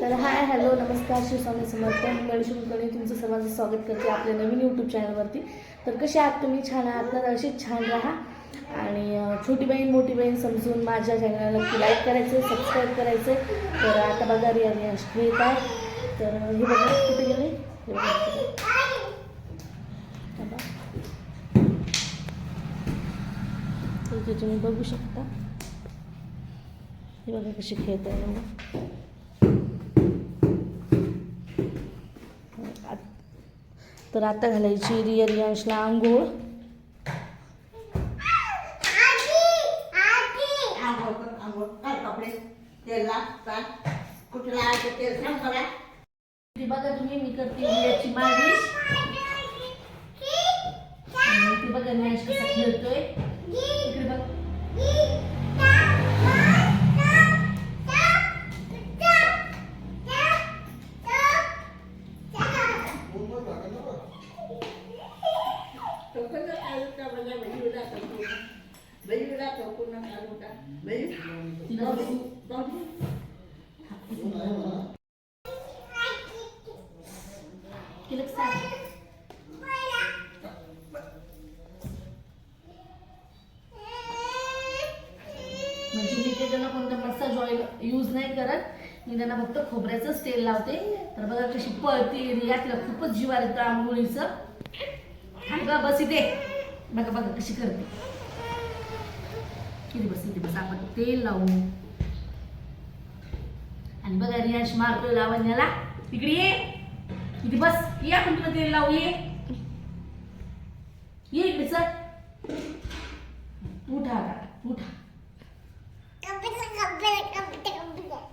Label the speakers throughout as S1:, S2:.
S1: तर hi hello नमस्कार श्री स्वामी समर्थ. मी गणेश कुलकर्णी तुमचं सर्वांचं स्वागत करते आपल्या नवीन यूट्यूब चॅनलवरती तर कसे आहात तुम्ही? छान आहात तर असेच छान राहा. आणि छोटी बहीण मोठी बहीण समजून माझ्या चॅनलला नक्की लाईक करायचं सबस्क्राईब करायचं तर आता बघा रिया रिया येत आहे. तर हे बघा कुठे गेले? हे बघा तुम्ही बघू शकता. हे बघा कशी खेळत आहे ना आत- तर आता घालायची रिया रियांशला आंघोळ. बघा तुम्ही मी करते रियाची मालिश. आणि ती बघा रियांश कसा खेळतोय इकडे बघ
S2: टोकन काढू का बघा बहिणीला टोकू बहिणीला टोकून काढू का बहीण
S1: तिला बघू.
S2: जाऊ
S1: केलं का सांग? म्हणजे मी ते त्यांना कोणता मसाज ऑइल यूज नाही करत. मी त्यांना फक्त खोबऱ्याचंच तेल लावते. तर बघा कशी पळतील. यातलं खूपच जीवार येतं आंघोळीचं. थांबा बस इथे. बघा बघा कशी करते. किती बस इथे बस. आपण तेल लावू. आणि बघा रियाश मारतोय लावण्याला. तिकडे ये. इथे बस. ये आपण तुला तेल लावू ये. ये इकडे चल. उठा आता उठा.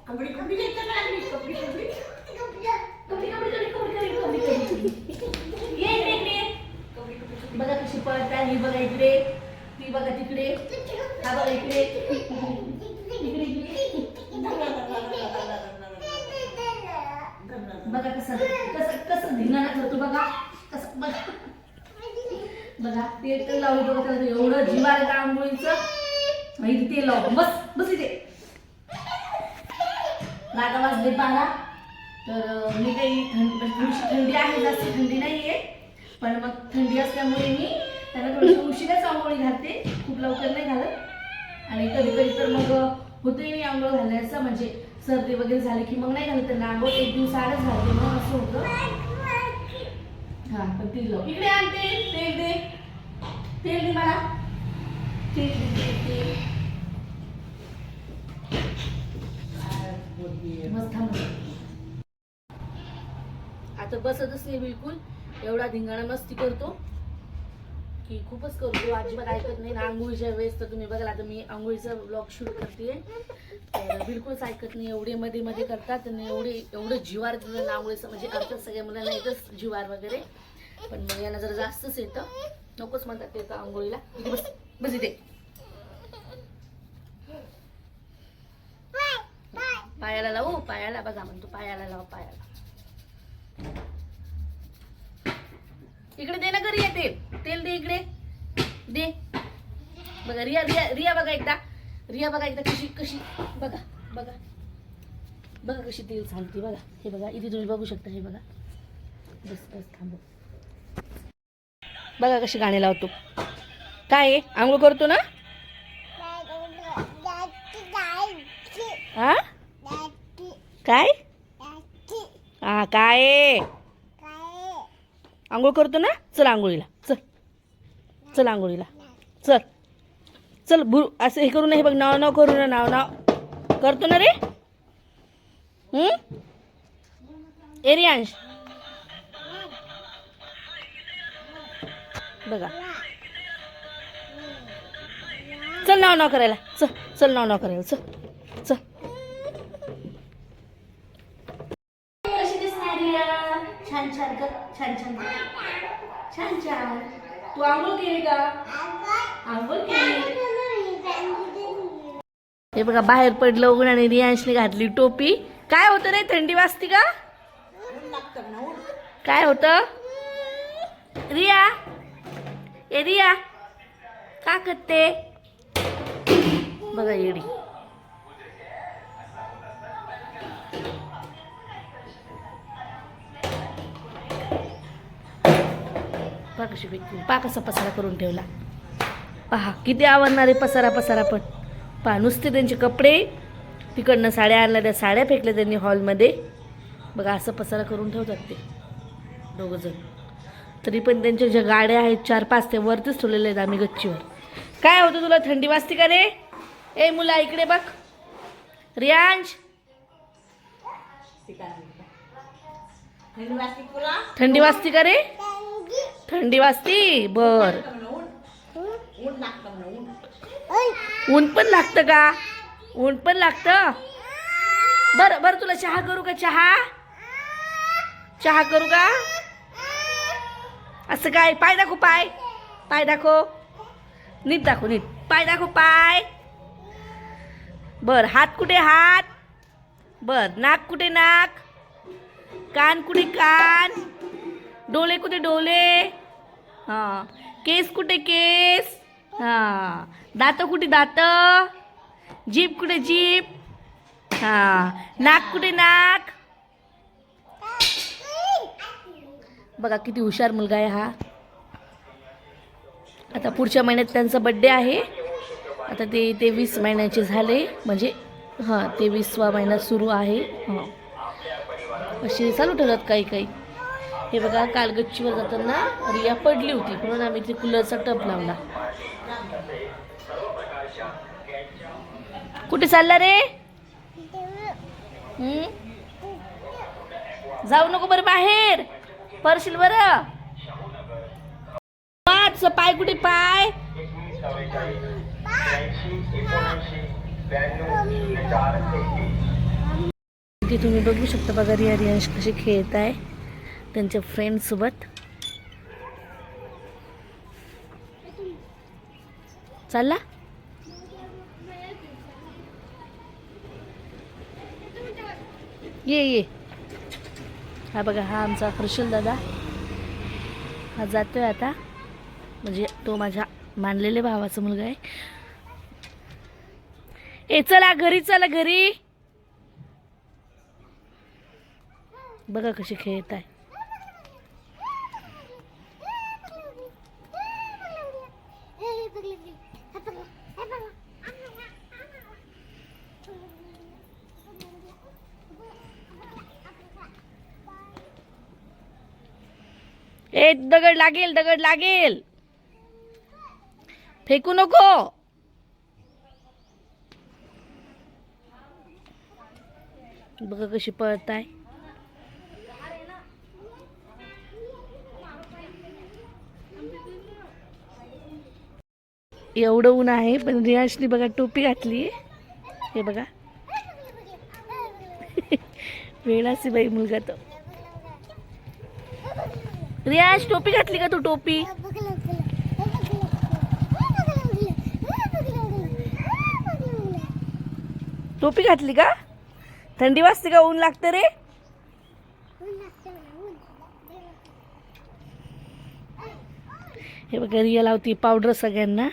S2: कपडे कपडे कपडे कपडे
S1: ये बघा कशी पळत आहे बघा इकडे. ती बघा तिकडे. हा बघा इकडे. बघा कसं कसं कसं धिंगाणा करतो बघा. कसं बघा. बघा ते तर लावू बघा त्याला एवढं जिवार आहे आंघोळीचं? माहिती इथे तेल बस बस इथे. रागा वाजले बारा तर मी काही थंडी म्हणजे थंडी आहे जास्त थंडी नाही आहे पण मग थंडी असल्यामुळे मी त्याला थोडीशी उशिराच आंघोळी घालते. खूप लवकर नाही घालत. आणि कधी कधी तर मग होते मी आंघोळ घालायचं म्हणजे सर्दी वगैरे झाली की मग नाही घालत त्यांना आंघोळ एक दिवस आडच घालते मग असं होतं. हा पण तेल लाव इकडे आणते तेल दे. तेल दे मला. तेल दे तेल मस्त थांब आता बसतच नाही बिलकुल. एवढा धिंगाणा मस्ती करतो. की खूपच करतो. अजिबात ऐकत नाही. ना आंघोळीच्या वेळेस तर तुम्ही बघाल आता मी आंघोळीचा ब्लॉग शूट करते तर बिलकुलच ऐकत नाही. एवढे मध्ये मध्ये करतात आणि एवढे एवढं जिवार दिलं ना आंघोळीचं म्हणजे अर्थात सगळ्या मुलांना येतच जिवार वगैरे. पण मग यांना जरा जास्तच येतं. नकोच म्हणतात ते आंघोळीला. बस बस इथे. पायाला लावू? पायाला बघा म्हणतो. पायाला लाव पायाला. इकडे दे ना घरी येते. तेल दे इकडे. दे. बघा रिया रिया रिया बघा एकदा. रिया बघा एकदा कशी कशी. बघा बघा. बघा कशी तेल सांगते बघा. हे बघा इथे तुम्ही बघू शकता हे बघा. बस बस थांबव. बघा कशी गाणे लावतो. काय आहे? आंघोळ करतो ना? हा काय? हा काय आंघोळ करतो ना? चला आंघोळीला. चल आंघोळीला. चल. चल भू असं हे करू नये हे बघ नाव नाव करू ना नाव नाव. करतो ना रे? एरियांश बघा. चल नाव नाव करायला. चल चल नाव नाव करायला. चल चल. छान छान छान छान. छान छान. तू आंघोळ केली का? आंघोळ केली. हे बघा बाहेर पडलं उघड आणि रियांशने घातली टोपी. काय होतं रे थंडी वाजती का? काय होतं? रिया ए रिया का करते? बघा येडी. पहा कशी फेकली पहा कसा पसारा करून ठेवला. पहा किती आवडणारे पसारा पसारा पण. पहा नुसते त्यांचे कपडे. तिकडनं साड्या आणल्या त्या साड्या फेकल्या त्यांनी हॉलमध्ये. बघा असं पसारा करून ठेवतात ते दोघंजण तरी पण त्यांच्या ज्या गाड्या आहेत चार पाच ते वरतीच ठेवलेल्या आहेत आम्ही गच्चीवर. काय होतं तुला थंडी वाजते का रे? ए मुला इकडे बघ. रियांश.
S2: थंडी
S1: थंडी वाजते का रे? थंडी वाजते? बर.
S2: ऊन
S1: पण लागतं का? ऊन पण लागतं? बरं बरं तुला चहा करू का चहा? चहा करू का? असं काय? पाय दाखव पाय. पाय दाखव. नीट दाखव नीट. पाय दाखव पाय. बर हात कुठे हात. बर नाक कुठे नाक. कान कुठे कान. डोले कुठे डोले हां. केस कुठे केस? हां. दात कुठे दात? जीप कुठे जीप हां. नाक कुठे नाक? बघा किती हुशार मुलगा आहे हा. आता पुढच्या महिन्यात त्यांचा बड्डे आहे. आता ते तेवीस महिन्याचे झाले. म्हणजे हां तेवीसवा महिना सुरू आहे. हां. असे चालू ठेवतात काही काही. हे बघा काल गच्चीवर जाताना रिया पडली होती म्हणून आम्ही ते कूलरचा टप लावला. कुठे चालला रे? जाऊ नको बरं बाहेर. परशील बरं. पाच पाय कुठे पाय? तुम्ही बघू शकता बघा रिया रियांश कसे खेळत आहे त्यांच्या फ्रेंडसोबत चालला? ये ये. हा बघा हा आमचा हर्षल दादा. हा जातोय आता. म्हणजे तो माझ्या मानलेल्या भावाचा मुलगा आहे. ए चला घरी चला घरी. बघा कशी खेळत आहे ए दगड लागेल दगड लागेल. फेकू नको. बघा कशी पळत आहे एवढं ऊन आहे पण रियाशनी बघा टोपी घातली. हे बघा. वेळाची बाई मुलगा तो. रियाज टोपी घातली का तू टोपी? टोपी घातली का? थंडी वाजते का ऊन लागते रे? हे बघा रिया लावती पावडर सगळ्यांना.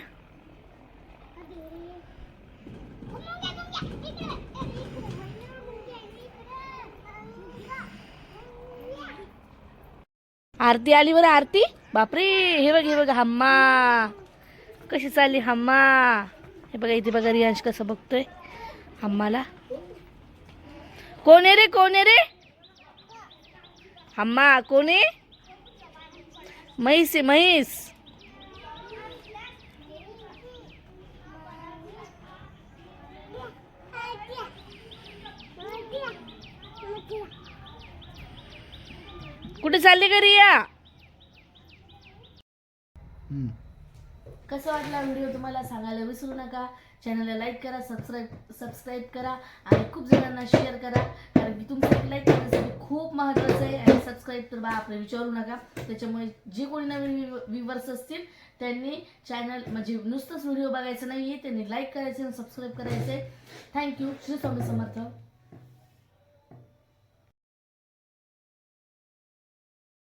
S1: आरती आली बरं आरती? बापरे हे बघ हे बघ हम्मा. कशी चालली हम्मा? हे बघा इथे बघा रियांश कसं बघतोय हम्माला. कोण आहे रे कोण आहे रे? हम्मा कोण आहे? म्हैस आहे म्हैस. कुठे चालली का रिया कसं वाटला व्हिडिओ तुम्हाला सांगायला विसरू नका. चॅनलला लाईक करा सबस्क्राईब सबस्क्राईब करा आणि खूप जणांना शेअर करा. कारण की तुमचं एक लाईक करण्यासाठी खूप महत्त्वाचं आहे आणि सबस्क्राईब तर बा आपलं विचारू नका. त्याच्यामुळे जे कोणी नवीन व्ह्युवर्स असतील त्यांनी चॅनल म्हणजे नुसतंच व्हिडिओ बघायचं नाही आहे त्यांनी लाईक करायचं आणि सबस्क्राईब करायचं आहे थँक्यू श्री स्वामी समर्थ.